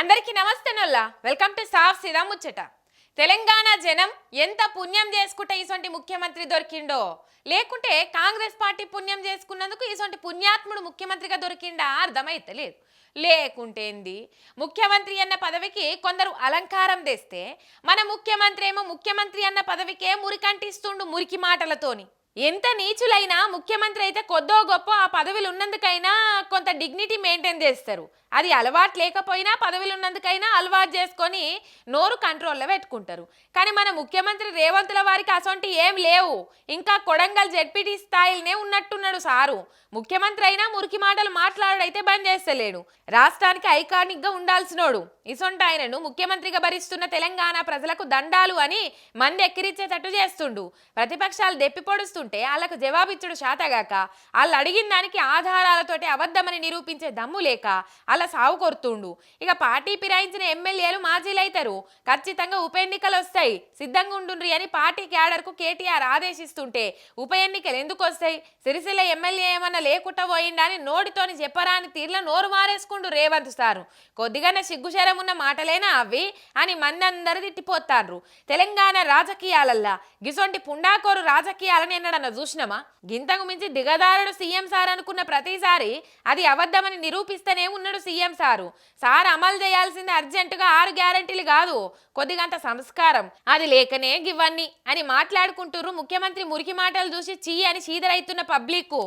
అందరికీ నమస్తే నొల్లా. Welcome to సాఫ్ సిదా ముచ్చట. తెలంగాణ జనం ఎంత పుణ్యం చేసుకుంటే ఇసొంటి ముఖ్యమంత్రి దొరికిండో? లేకుంటే కాంగ్రెస్ పార్టీ పుణ్యం చేసుకున్నందుకు ఇసొంటి పుణ్యాత్ముడు ముఖ్యమంత్రిగా దొరికిండా? అర్థమైతలేదు లేకుంటేంది ముఖ్యమంత్రి అన్న పదవికి కొందరు అలంకారం తెస్తే మన ముఖ్యమంత్రి ఏమో ముఖ్యమంత్రి అన్న పదవికే మురికంటిస్తుండు మురికి మాటలతోని. ఎంత నీచులైనా ముఖ్యమంత్రి అయితే కొద్దో గొప్ప ఆ పదవిలు ఉన్నందుకైనా కొంత డిగ్నిటీ మెయింటైన్ చేస్తారు. అది అలవాటు లేకపోయినా పదవిలు ఉన్నందుకైనా అలవాటు చేసుకొని నోరు కంట్రోల్లో పెట్టుకుంటారు. కానీ మన ముఖ్యమంత్రి రేవంతుల వారికి అసొంటి ఏం లేవు. ఇంకా కొడంగల్ జడ్పీటీ స్థాయిలనే ఉన్నట్టున్నాడు సారు. ముఖ్యమంత్రి అయినా మురికి మాటలు మాట్లాడైతే బంద్ చేస్తలేడు. రాష్ట్రానికి ఐకానిక్గా ఉండాల్సినోడు. ఇసొంటి ఆయనను ముఖ్యమంత్రిగా భరిస్తున్న తెలంగాణ ప్రజలకు దండాలు అని మంది ఎక్కిరిచ్చేటట్టు చేస్తుండు. ప్రతిపక్షాలు దెప్పిపొడుస్తూ పొడుస్తుంటే వాళ్ళకు జవాబిచ్చుడు శాతగాక. వాళ్ళు అడిగిన దానికి ఆధారాలతోటి అబద్ధమని నిరూపించే దమ్ము లేక అలా సావు కొడుతుండు ఇక పార్టీ ఫిరాయించిన ఎమ్మెల్యేలు మాజీలు అవుతారు ఖచ్చితంగా ఉప ఎన్నికలు వస్తాయి సిద్ధంగా ఉండుండ్రి అని పార్టీ క్యాడర్కు కేటీఆర్ ఆదేశిస్తుంటే ఉప ఎన్నికలు ఎందుకు వస్తాయి సిరిసిల్ల ఎమ్మెల్యే ఏమన్నా లేకుండా పోయిండా అని నోటితోని చెప్పరాని తీర్ల నోరు మారేసుకుంటూ రేవంత్ సారు. కొద్దిగానే సిగ్గుశరం ఉన్న మాటలేనా అవి అని మందందరూ తిట్టిపోతారు తెలంగాణ రాజకీయాలల్లా. గిసొంటి పుండాకోరు రాజకీయాలని ఎన్నడన్నా చూసినామా? గింతకు మించి దిగదారుడు సీఎం సార్ అనుకున్న ప్రతిసారి అది అబద్ధమని నిరూపిస్తూనే ఉన్నాడు సీఎం సారు. సార్ అమలు చేయాల్సింది అర్జెంటుగా ఆరు గ్యారంటీలు కాదు కొద్దిగంత సంస్కారం. అది లేకనే గివన్నీ అని మాట్లాడుకుంటుర్రు ముఖ్యమంత్రి మురికి మాటలు చూసి చీ అని చీదరైతున్న పబ్లిక్